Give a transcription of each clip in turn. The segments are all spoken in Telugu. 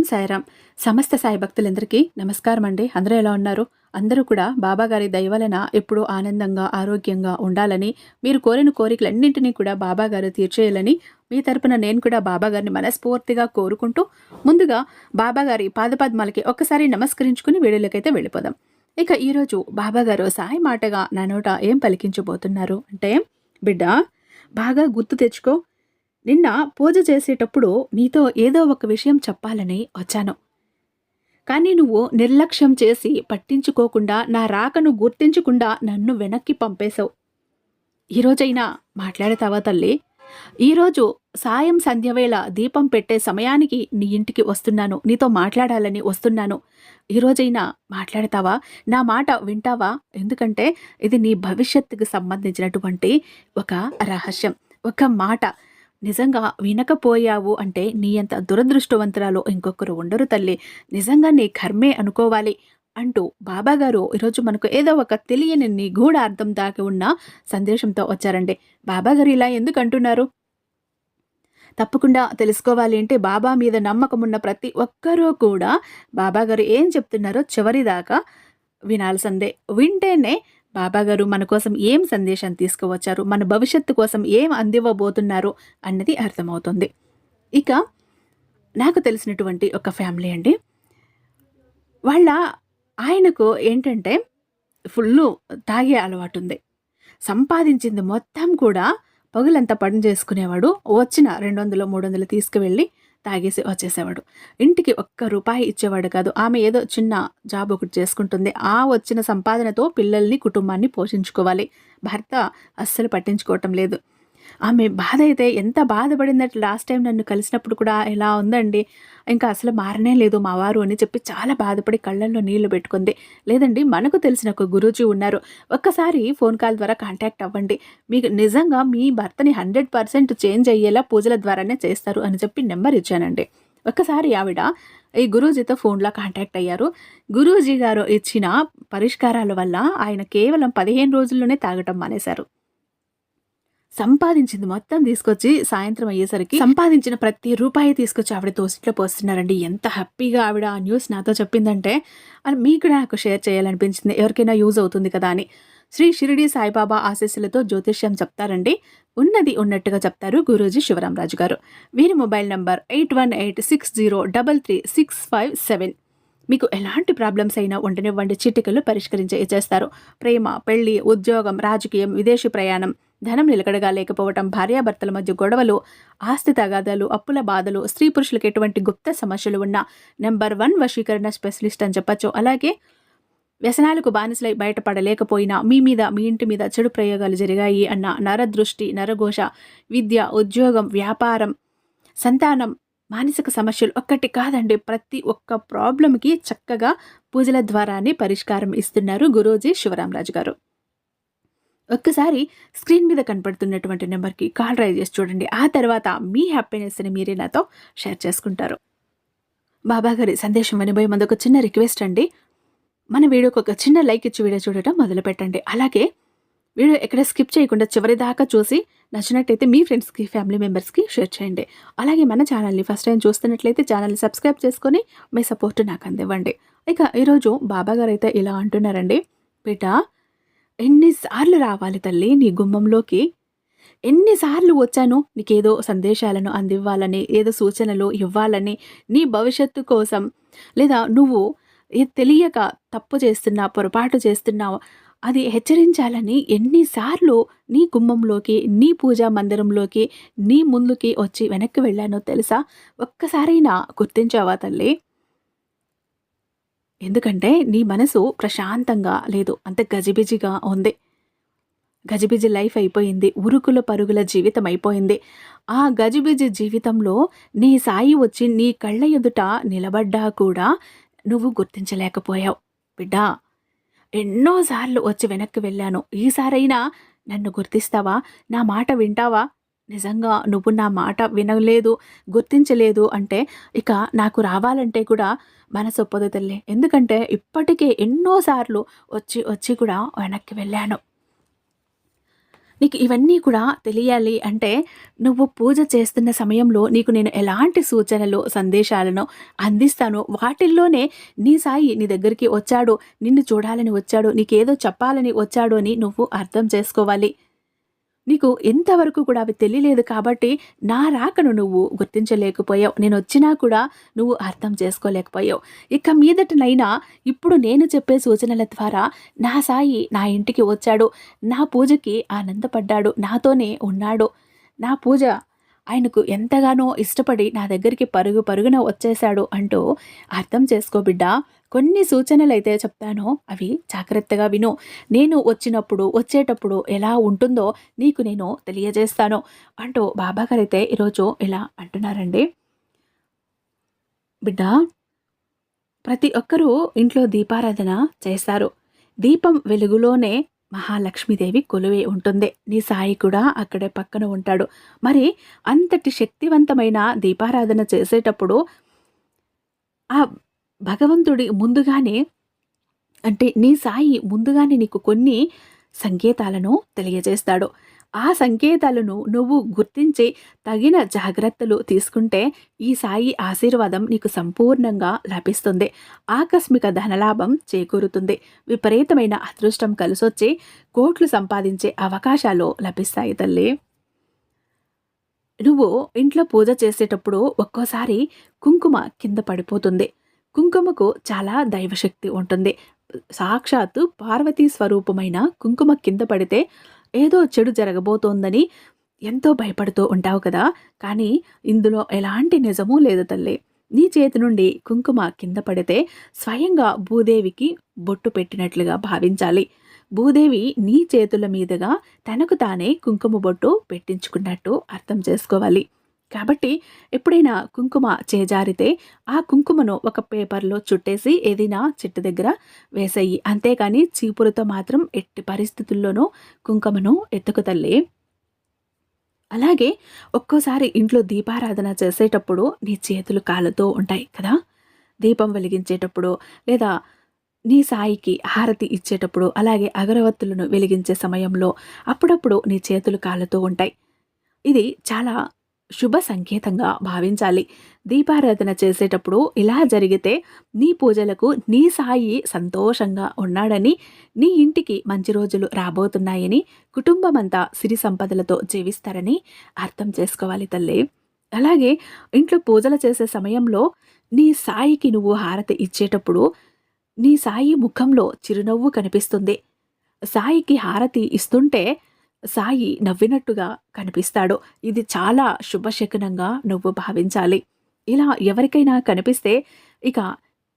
ఓం సాయిరామ్. సమస్త సాయి భక్తులందరికీ నమస్కారం అండి అందరూ ఎలా ఉన్నారు? అందరూ కూడా బాబాగారి దయవలన ఎప్పుడూ ఆనందంగా ఆరోగ్యంగా ఉండాలని మీరు కోరిన కోరికలన్నింటినీ కూడా బాబాగారు తీర్చేయాలని మీ తరపున నేను కూడా బాబాగారిని మనస్ఫూర్తిగా కోరుకుంటూ ముందుగా బాబాగారి పాదపద్మాలకి ఒక్కసారి నమస్కరించుకుని వీడియోలకైతే వెళ్ళిపోదాం. ఇక ఈరోజు బాబాగారు సాయి మాటగా నా నోట ఏం పలికించబోతున్నారు? అంటే బిడ్డ బాగా గుర్తు తెచ్చుకో. నిన్న పూజ చేసేటప్పుడు నీతో ఏదో ఒక విషయం చెప్పాలని వచ్చాను. కానీ నువ్వు నిర్లక్ష్యం చేసి పట్టించుకోకుండా నా రాకను గుర్తించకుండా నన్ను వెనక్కి పంపేశావు. ఈరోజైనా మాట్లాడతావా తల్లి? ఈరోజు సాయం సంధ్యవేళ దీపం పెట్టే సమయానికి నీ ఇంటికి వస్తున్నాను. నీతో మాట్లాడాలని వస్తున్నాను. ఈరోజైనా మాట్లాడతావా? నా మాట వింటావా? ఎందుకంటే ఇది నీ భవిష్యత్తుకు సంబంధించినటువంటి ఒక రహస్యం ఒక మాట. నిజంగా వినకపోయావు అంటే నీ అంత దురదృష్టవంతురాలు ఇంకొకరు ఉండరు తల్లి. నిజంగా నీ కర్మే అనుకోవాలి అంటూ బాబాగారు ఈరోజు మనకు ఏదో ఒక తెలియని నిగూఢ అర్థం దాకా ఉన్న సందేశంతో వచ్చారండి. బాబాగారు ఇలా ఎందుకు అంటున్నారు? తప్పకుండా తెలుసుకోవాలి అంటే బాబా మీద నమ్మకం ఉన్న ప్రతి ఒక్కరూ కూడా బాబాగారు ఏం చెప్తున్నారో చివరిదాకా వినాల్సిందే. వింటేనే బాబాగారు మన కోసం ఏం సందేశం తీసుకువచ్చారు? మన భవిష్యత్తు కోసం ఏం అందివ్వబోతున్నారు? అన్నది అర్థమవుతుంది. ఇక నాకు తెలిసినటువంటి ఒక ఫ్యామిలీ అండి. వాళ్ళ ఆయనకు ఏంటంటే ఫుల్ తాగే అలవాటు ఉంది సంపాదించింది మొత్తం కూడా పగులంతా పని చేసుకునేవాడు. వచ్చిన రెండు వందలు మూడు వందలు తీసుకువెళ్ళి తాగేసి వచ్చేసేవాడు. ఇంటికి ఒక్క రూపాయి ఇచ్చేవాడు కాదు. ఆమె ఏదో చిన్న జాబ్ ఒకటి చేసుకుంటుంది. ఆ వచ్చిన సంపాదనతో పిల్లల్ని కుటుంబాన్ని పోషించుకోవాలి. భర్త అస్సలు పట్టించుకోవటం లేదు. ఆమె బాధ అయితే ఎంత బాధపడిందంటే లాస్ట్ టైం నన్ను కలిసినప్పుడు కూడా ఎలా ఉందండి? ఇంకా అసలు మారనే లేదు మా వారు అని చెప్పి చాలా బాధపడి కళ్ళల్లో నీళ్ళు పెట్టుకుంది. లేదండి మనకు తెలిసిన ఒక గురూజీ ఉన్నారు. ఒక్కసారి ఫోన్ కాల్ ద్వారా కాంటాక్ట్ అవ్వండి. మీకు నిజంగా మీ భర్తని హండ్రెడ్ పర్సెంట్ చేంజ్ అయ్యేలా పూజల ద్వారానే చేస్తారు అని చెప్పి నెంబర్ ఇచ్చానండి. ఒక్కసారి ఆవిడ ఈ గురూజీతో ఫోన్లో కాంటాక్ట్ అయ్యారు. గురూజీ గారు ఇచ్చిన పరిష్కారాల వల్ల ఆయన కేవలం పదిహేను రోజుల్లోనే తాగటం మానేశారు. సంపాదించింది మొత్తం తీసుకొచ్చి సాయంత్రం అయ్యేసరికి సంపాదించిన ప్రతి రూపాయి తీసుకొచ్చి ఆవిడ తోసిట్లో పోస్తున్నారండి. ఎంత హ్యాపీగా ఆవిడ ఆ న్యూస్ నాతో చెప్పిందంటే అది మీకు నాకు షేర్ చేయాలనిపించింది. ఎవరికైనా యూజ్ అవుతుంది కదా అని. శ్రీ షిరిడి సాయిబాబా ఆశీస్సులతో జ్యోతిష్యం చెప్తారండి. ఉన్నది ఉన్నట్టుగా చెప్తారు గురూజీ శివరామరాజు గారు. వీరి mobile number eight one eight six zero double three six five seven. మీకు ఎలాంటి ప్రాబ్లమ్స్ అయినా ఉండనివ్వండి. చిటికలు పరిష్కరించే చేస్తారు. ప్రేమ పెళ్ళి ఉద్యోగం రాజకీయం విదేశీ ప్రయాణం. ధనం నిలకడగా లేకపోవటం భార్యాభర్తల మధ్య గొడవలు ఆస్తి తగాదాలు అప్పుల బాధలు స్త్రీ పురుషులకు ఎటువంటి గుప్త సమస్యలు ఉన్న నెంబర్ వన్ వశీకరణ స్పెషలిస్ట్ అని చెప్పచ్చు. అలాగే వ్యసనాలకు బానిసలై బయటపడలేకపోయినా మీ మీద మీ ఇంటి మీద చెడు ప్రయోగాలు జరిగాయి అన్న నరదృష్టి నరఘోష విద్య ఉద్యోగం వ్యాపారం సంతానం మానసిక సమస్యలు ఒక్కటి కాదండి. ప్రతి ఒక్క ప్రాబ్లంకి చక్కగా పూజల ద్వారానే పరిష్కారం ఇస్తున్నారు గురూజీ శివరామరాజు గారు. ఒక్కసారి స్క్రీన్ మీద కనపడుతున్నటువంటి నెంబర్కి కాల్ ట్రై చేసి చూడండి. ఆ తర్వాత మీ హ్యాపీనెస్ని మీరే నాతో షేర్ చేసుకుంటారు. బాబా గారి సందేశం వినబోయే ముందు ఒక చిన్న రిక్వెస్ట్ అండి. మన వీడియోకి ఒక చిన్న లైక్ ఇచ్చి వీడియో చూడటం మొదలు పెట్టండి. అలాగే వీడియో ఎక్కడ స్కిప్ చేయకుండా చివరి దాకా చూసి నచ్చినట్టయితే మీ ఫ్రెండ్స్కి ఫ్యామిలీ మెంబర్స్కి షేర్ చేయండి. అలాగే మన ఛానల్ని ఫస్ట్ టైం చూస్తున్నట్లయితే ఛానల్ని సబ్స్క్రైబ్ చేసుకొని మీ సపోర్ట్ నాకు అందివ్వండి. ఇక ఈరోజు బాబా గారు అయితే ఇలా అంటున్నారండి. బిడ్డ ఎన్నిసార్లు రావాలి తల్లి నీ గుమ్మంలోకి? ఎన్నిసార్లు వచ్చాను? నీకేదో సందేశాలను అందివ్వాలని ఏదో సూచనలు ఇవ్వాలని నీ భవిష్యత్తు కోసం. లేదా నువ్వు తెలియక తప్పు చేస్తున్నా పొరపాటు చేస్తున్నావు అది హెచ్చరించాలని ఎన్నిసార్లు నీ గుమ్మంలోకి నీ పూజా మందిరంలోకి నీ ముందుకి వచ్చి వెనక్కి వెళ్ళానో తెలుసా? ఒక్కసారైనా గుర్తించావా తల్లి? ఎందుకంటే నీ మనసు ప్రశాంతంగా లేదు. అంత గజిబిజిగా ఉంది. గజిబిజి లైఫ్ అయిపోయింది. ఉరుకుల పరుగుల జీవితం అయిపోయింది. ఆ గజిబిజి జీవితంలో నీ సాయి వచ్చి నీ కళ్ళ ఎదుట నిలబడ్డా కూడా నువ్వు గుర్తించలేకపోయావు. బిడ్డా ఎన్నోసార్లు వచ్చి వెనక్కి వెళ్ళాను. ఈసారైనా నన్ను గుర్తిస్తావా? నా మాట వింటావా? నిజంగా నువ్వు నా మాట వినలేదు గుర్తించలేదు అంటే ఇక నాకు రావాలంటే కూడా మనసు ఒప్పదు తల్లి. ఎందుకంటే ఇప్పటికే ఎన్నోసార్లు వచ్చి వచ్చి కూడా వెనక్కి వెళ్ళాను. నీకు ఇవన్నీ కూడా తెలియాలి అంటే నువ్వు పూజ చేస్తున్న సమయంలో నీకు నేను ఎలాంటి సూచనలు సందేశాలను అందిస్తానో వాటిల్లోనే నీ సాయి నీ దగ్గరికి వచ్చాడు నిన్ను చూడాలని వచ్చాడు నీకేదో చెప్పాలని వచ్చాడు అని నువ్వు అర్థం చేసుకోవాలి. నీకు ఎంతవరకు కూడా అవి తెలియలేదు కాబట్టి నా రాకను నువ్వు గుర్తించలేకపోయావు. నేను వచ్చినా కూడా నువ్వు అర్థం చేసుకోలేకపోయావు. ఇక మీదటనైనా ఇప్పుడు నేను చెప్పే సూచనల ద్వారా నా సాయి నా ఇంటికి వచ్చాడు. నా పూజకి ఆనందపడ్డాడు. నాతోనే ఉన్నాడు. నా పూజ ఆయనకు ఎంతగానో ఇష్టపడి నా దగ్గరికి పరుగు పరుగున వచ్చేశాడు అంటూ అర్థం చేసుకో బిడ్డ. కొన్ని సూచనలు అయితే చెప్తానో. అవి జాగ్రత్తగా విను. నేను వచ్చినప్పుడు వచ్చేటప్పుడు ఎలా ఉంటుందో నీకు నేను తెలియజేస్తాను అంటూ బాబాగారు అయితే ఈరోజు ఇలా అంటున్నారండి. బిడ్డ ప్రతి ఒక్కరూ ఇంట్లో దీపారాధన చేస్తారు. దీపం వెలుగులోనే మహాలక్ష్మీదేవి కొలువై ఉంటుంది. నీ సాయి కూడా అక్కడే పక్కన ఉంటాడు. మరి అంతటి శక్తివంతమైన దీపారాధన చేసేటప్పుడు ఆ భగవంతుడి ముందుగానే అంటే నీ సాయి ముందుగానే నీకు కొన్ని సంకేతాలను తెలియజేస్తాడు. ఆ సంకేతాలను నువ్వు గుర్తించి తగిన జాగ్రత్తలు తీసుకుంటే ఈ సాయి ఆశీర్వాదం నీకు సంపూర్ణంగా లభిస్తుంది. ఆకస్మిక ధనలాభం చేకూరుతుంది. విపరీతమైన అదృష్టం కలిసొచ్చి కోట్లు సంపాదించే అవకాశాలు లభిస్తాయి తల్లి. నువ్వు ఇంట్లో పూజ చేసేటప్పుడు ఒక్కోసారి కుంకుమ కింద పడిపోతుంది. కుంకుమకు చాలా దైవశక్తి ఉంటుంది. సాక్షాత్తు పార్వతీ స్వరూపమైన కుంకుమ కింద పడితే ఏదో చెడు జరగబోతోందని ఎంతో భయపడుతూ ఉంటావు కదా. కానీ ఇందులో ఎలాంటి నిజమూ లేదు తల్లి. నీ చేతి నుండి కుంకుమ కింద పడితే స్వయంగా భూదేవికి బొట్టు పెట్టినట్లుగా భావించాలి. భూదేవి నీ చేతుల మీదుగా తనకు తానే కుంకుమ బొట్టు పెట్టించుకున్నట్టు అర్థం చేసుకోవాలి. కాబట్టి ఎప్పుడైనా కుంకుమ చేజారితే ఆ కుంకుమను ఒక పేపర్లో చుట్టేసి ఏదైనా చెట్టు దగ్గర వేసేయి. అంతేకాని చీపులతో మాత్రం ఎట్టి పరిస్థితుల్లోనూ కుంకుమను ఎత్తుకు తల్లి అలాగే ఒక్కోసారి ఇంట్లో దీపారాధన చేసేటప్పుడు నీ చేతులు కాలుతూ ఉంటాయి కదా. దీపం వెలిగించేటప్పుడు లేదా నీ సాయికి హారతి ఇచ్చేటప్పుడు అలాగే అగరవత్తులను వెలిగించే సమయంలో అప్పుడప్పుడు నీ చేతులు కాలుతూ ఉంటాయి. ఇది చాలా శుభ సంకేతంగా భావించాలి. దీపారాధన చేసేటప్పుడు ఇలా జరిగితే నీ పూజలకు నీ సాయి సంతోషంగా ఉన్నాడని నీ ఇంటికి మంచి రోజులు రాబోతున్నాయని కుటుంబమంతా సిరి సంపదలతో జీవిస్తారని అర్థం చేసుకోవాలి తల్లి. అలాగే ఇంట్లో పూజలు చేసే సమయంలో నీ సాయికి నువ్వు హారతి ఇచ్చేటప్పుడు నీ సాయి ముఖంలో చిరునవ్వు కనిపిస్తుంది. సాయికి హారతి ఇస్తుంటే సాయి నవ్వినట్టుగా కనిపిస్తాడు. ఇది చాలా శుభశకునంగా నువ్వు భావించాలి. ఇలా ఎవరికైనా కనిపిస్తే ఇక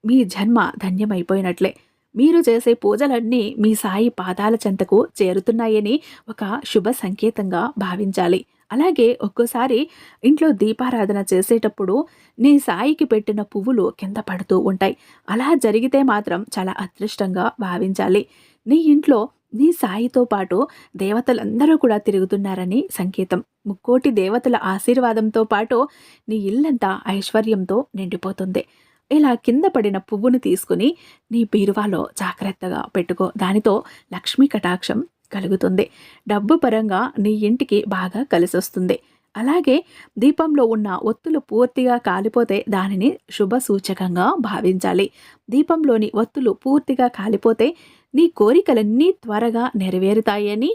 మీ జన్మ ధన్యమైపోయినట్లే. మీరు చేసే పూజలన్నీ మీ సాయి పాదాల చెంతకు చేరుతున్నాయని ఒక శుభ సంకేతంగా భావించాలి. అలాగే ఒక్కోసారి ఇంట్లో దీపారాధన చేసేటప్పుడు నీ సాయికి పెట్టిన పువ్వులు కింద పడుతూ ఉంటాయి. అలా జరిగితే మాత్రం చాలా అదృష్టంగా భావించాలి. నీ ఇంట్లో నీ సాయితో పాటు దేవతలందరూ కూడా తిరుగుతున్నారని సంకేతం. ముక్కోటి దేవతల ఆశీర్వాదంతో పాటు నీ ఇల్లంతా ఐశ్వర్యంతో నిండిపోతుంది. ఇలా కింద పడిన పువ్వును తీసుకుని నీ బీరువాలో జాగ్రత్తగా పెట్టుకో. దానితో లక్ష్మీ కటాక్షం కలుగుతుంది. డబ్బు పరంగా నీ ఇంటికి బాగా కలిసొస్తుంది. అలాగే దీపంలో ఉన్న ఒత్తులు పూర్తిగా కాలిపోతే దానిని శుభ సూచకంగా భావించాలి. దీపంలోని ఒత్తులు పూర్తిగా కాలిపోతే నీ కోరికలన్నీ త్వరగా నెరవేరుతాయని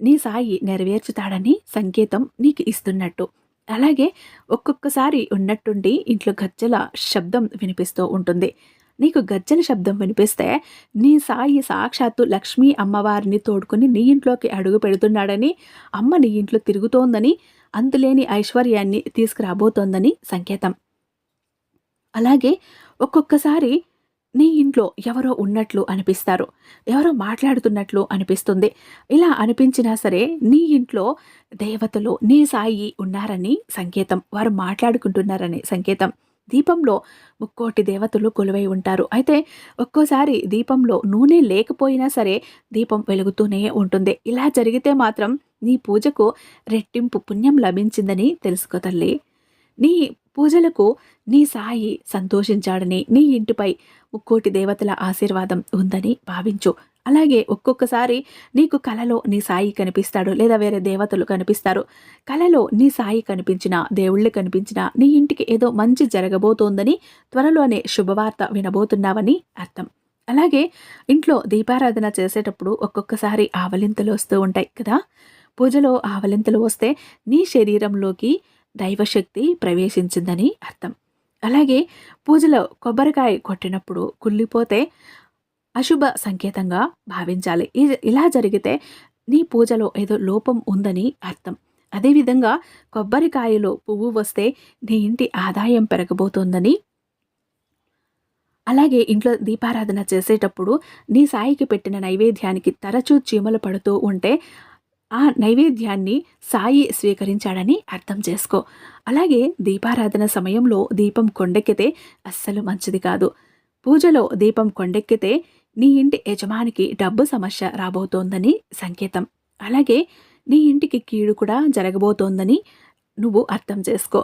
నీ సాయి నెరవేర్చుతాడని సంకేతం నీకు ఇస్తున్నట్టు. అలాగే ఒక్కొక్కసారి ఉన్నట్టుండి ఇంట్లో గజ్జల శబ్దం వినిపిస్తూ ఉంటుంది. నీకు గజ్జల శబ్దం వినిపిస్తే నీ సాయి సాక్షాత్తు లక్ష్మీ అమ్మవారిని తోడుకుని నీ ఇంట్లోకి అడుగు పెడుతున్నాడని అమ్మ నీ ఇంట్లో తిరుగుతోందని అంతులేని ఐశ్వర్యాన్ని తీసుకురాబోతోందని సంకేతం. అలాగే ఒక్కొక్కసారి నీ ఇంట్లో ఎవరో ఉన్నట్లు అనిపిస్తారు. ఎవరో మాట్లాడుతున్నట్లు అనిపిస్తుంది. ఇలా అనిపించినా సరే నీ ఇంట్లో దేవతలు నీ సాయి ఉన్నారని సంకేతం. వారు మాట్లాడుకుంటున్నారని సంకేతం. దీపంలో ముక్కోటి దేవతలు కొలువై ఉంటారు. అయితే ఒక్కోసారి దీపంలో నూనె లేకపోయినా సరే దీపం వెలుగుతూనే ఉంటుంది. ఇలా జరిగితే మాత్రం నీ పూజకు రెట్టింపు పుణ్యం లభించిందని తెలుసుకో తల్లి. నీ పూజలకు నీ సాయి సంతోషించాడని నీ ఇంటిపై ముక్కోటి దేవతల ఆశీర్వాదం ఉందని భావించు. అలాగే ఒక్కొక్కసారి నీకు కలలో నీ సాయి కనిపిస్తాడు లేదా వేరే దేవతలు కనిపిస్తారు. కలలో నీ సాయి కనిపించిన దేవుళ్ళు కనిపించిన నీ ఇంటికి ఏదో మంచి జరగబోతోందని త్వరలోనే శుభవార్త వినబోతున్నావని అర్థం. అలాగే ఇంట్లో దీపారాధన చేసేటప్పుడు ఒక్కొక్కసారి ఆవలింతలు వస్తూ ఉంటాయి కదా. పూజలో ఆవలింతలు వస్తే నీ శరీరంలోకి దైవశక్తి ప్రవేశించిందని అర్థం. అలాగే పూజలో కొబ్బరికాయ కొట్టినప్పుడు కుళ్ళిపోతే అశుభ సంకేతంగా భావించాలి. ఇలా జరిగితే నీ పూజలో ఏదో లోపం ఉందని అర్థం. అదేవిధంగా కొబ్బరికాయలో పువ్వు వస్తే నీ ఇంటి ఆదాయం పెరగబోతోందని. అలాగే ఇంట్లో దీపారాధన చేసేటప్పుడు నీ సాయికి పెట్టిన నైవేద్యానికి తరచూ చీమలు పడుతూ ఉంటే ఆ నైవేద్యాన్ని సాయి స్వీకరించాడని అర్థం చేసుకో. అలాగే దీపారాధన సమయంలో దీపం కొండెక్కితే అస్సలు మంచిది కాదు. పూజలో దీపం కొండెక్కితే నీ ఇంటి యజమానికి డబ్బు సమస్య రాబోతోందని సంకేతం. అలాగే నీ ఇంటికి కీడు కూడా జరగబోతోందని నువ్వు అర్థం చేసుకో.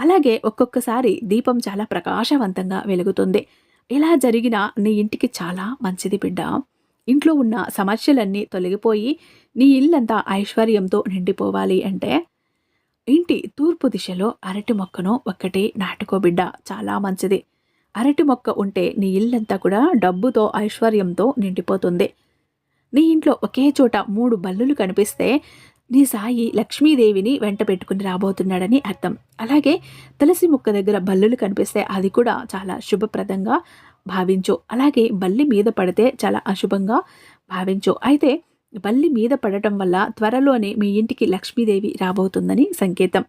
అలాగే ఒక్కొక్కసారి దీపం చాలా ప్రకాశవంతంగా వెలుగుతుంది. ఇలా జరిగిన నీ ఇంటికి చాలా మంచిది బిడ్డ. ఇంట్లో ఉన్న సమస్యలన్నీ తొలగిపోయి నీ ఇల్లంతా ఐశ్వర్యంతో నిండిపోవాలి అంటే ఇంటి తూర్పు దిశలో అరటి మొక్కను ఒక్కటి నాటుకో బిడ్డ. చాలా మంచిది. అరటి మొక్క ఉంటే నీ ఇల్లంతా కూడా డబ్బుతో ఐశ్వర్యంతో నిండిపోతుంది. నీ ఇంట్లో ఒకే చోట మూడు బల్లులు కనిపిస్తే నీ సాయి లక్ష్మీదేవిని వెంట పెట్టుకుని రాబోతున్నాడని అర్థం. అలాగే తులసి ముక్క దగ్గర బల్లులు కనిపిస్తే అది కూడా చాలా శుభప్రదంగా భావించు. అలాగే బల్లి మీద పడితే చాలా అశుభంగా భావించు. అయితే బల్లి మీద పడటం వల్ల త్వరలోనే మీ ఇంటికి లక్ష్మీదేవి రాబోతుందని సంకేతం.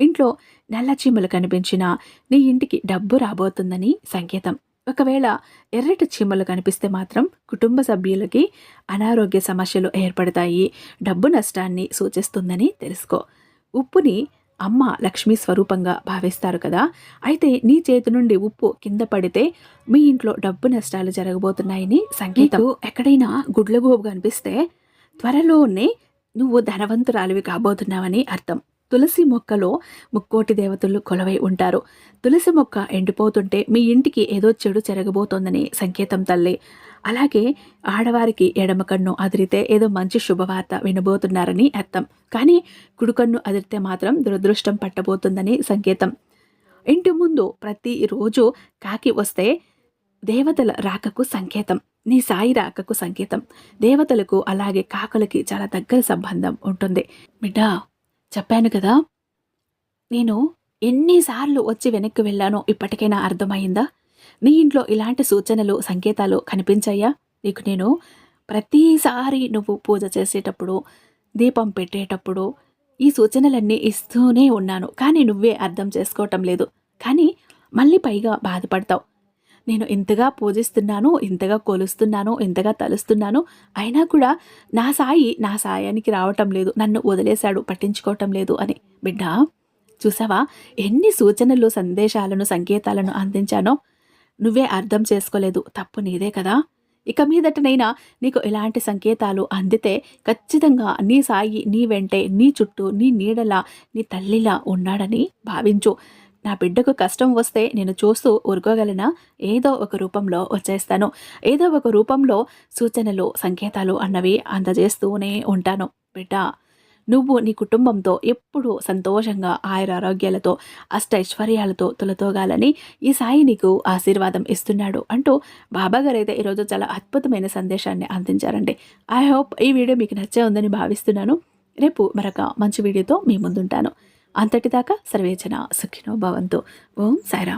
ఇంట్లో నల్ల చీమలు కనిపించినా నీ ఇంటికి డబ్బు రాబోతుందని సంకేతం. ఒకవేళ ఎర్రటి చీమలు కనిపిస్తే మాత్రం కుటుంబ సభ్యులకి అనారోగ్య సమస్యలు ఏర్పడతాయి. డబ్బు నష్టాన్ని సూచిస్తుందని తెలుసుకో. ఉప్పుని అమ్మ లక్ష్మీ స్వరూపంగా భావిస్తారు కదా. అయితే నీ చేతి నుండి ఉప్పు కింద పడితే మీ ఇంట్లో డబ్బు నష్టాలు జరగబోతున్నాయని సంకేతం. ఎక్కడైనా గుడ్లగోబు కనిపిస్తే త్వరలోనే నువ్వు ధనవంతురాలివి కాబోతున్నావని అర్థం. తులసి మొక్కలో ముక్కోటి దేవతలు కొలవై ఉంటారు. తులసి మొక్క ఎండిపోతుంటే మీ ఇంటికి ఏదో చెడు జరగబోతోందని సంకేతం తల్లి. అలాగే ఆడవారికి ఎడమ కన్ను అదిరితే ఏదో మంచి శుభవార్త వినబోతున్నారని అర్థం. కానీ కుడికన్ను అదిరితే మాత్రం దురదృష్టం పట్టబోతుందని సంకేతం. ఇంటి ముందు ప్రతిరోజు కాకి వస్తే దేవతల రాకకు సంకేతం. నీ సాయి రాకకు సంకేతం. దేవతలకు అలాగే కాకులకి చాలా దగ్గర సంబంధం ఉంటుంది. బిడ్డా చెప్పాను కదా నేను ఎన్నిసార్లు వచ్చి వెనక్కి వెళ్ళానో ఇప్పటికైనా అర్థమైందా? నీ ఇంట్లో ఇలాంటి సూచనలు సంకేతాలు కనిపించాయా? నీకు నేను ప్రతిసారి నువ్వు పూజ చేసేటప్పుడు దీపం పెట్టేటప్పుడు ఈ సూచనలన్నీ ఇస్తూనే ఉన్నాను. కానీ నువ్వే అర్థం చేసుకోవటం లేదు. కానీ మళ్ళీ పైగా బాధపడతావు. నేను ఇంతగా పూజిస్తున్నాను ఇంతగా కొలుస్తున్నాను ఇంతగా తలుస్తున్నాను. అయినా కూడా నా సాయి నా సాయానికి రావటం లేదు. నన్ను వదిలేశాడు పట్టించుకోవటం లేదు అని. బిడ్డ చూసావా? ఎన్ని సూచనలు సందేశాలను సంకేతాలను అందించానో? నువ్వే అర్థం చేసుకోలేదు తప్పు నీదే కదా. ఇక మీదటనైనా నీకు ఎలాంటి సంకేతాలు అందితే ఖచ్చితంగా నీ సాయి నీ వెంటే నీ చుట్టూ నీ నీడలా నీ తల్లిలా ఉన్నాడని భావించు. నా బిడ్డకు కష్టం వస్తే నేను చూస్తూ ఊరుకోగలనా? ఏదో ఒక రూపంలో వచ్చేస్తాను. ఏదో ఒక రూపంలో సూచనలు సంకేతాలు అన్నవి అందజేస్తూనే ఉంటాను. బిడ్డ నువ్వు నీ కుటుంబంతో ఎప్పుడూ సంతోషంగా ఆయుర ఆరోగ్యాలతో అష్టైశ్వర్యాలతో తొలతోగాలని ఈ సాయి నీకు ఆశీర్వాదం ఇస్తున్నాడు అంటూ బాబాగారు అయితే ఈరోజు చాలా అద్భుతమైన సందేశాన్ని అందించారండి. ఐ హోప్ ఈ వీడియో మీకు నచ్చే ఉందని భావిస్తున్నాను. రేపు మరొక మంచి వీడియోతో మీ ముందుంటాను. అంతటిదాకా సర్వేచన సుఖినో భవంతు. ఓం సాయిరామ్.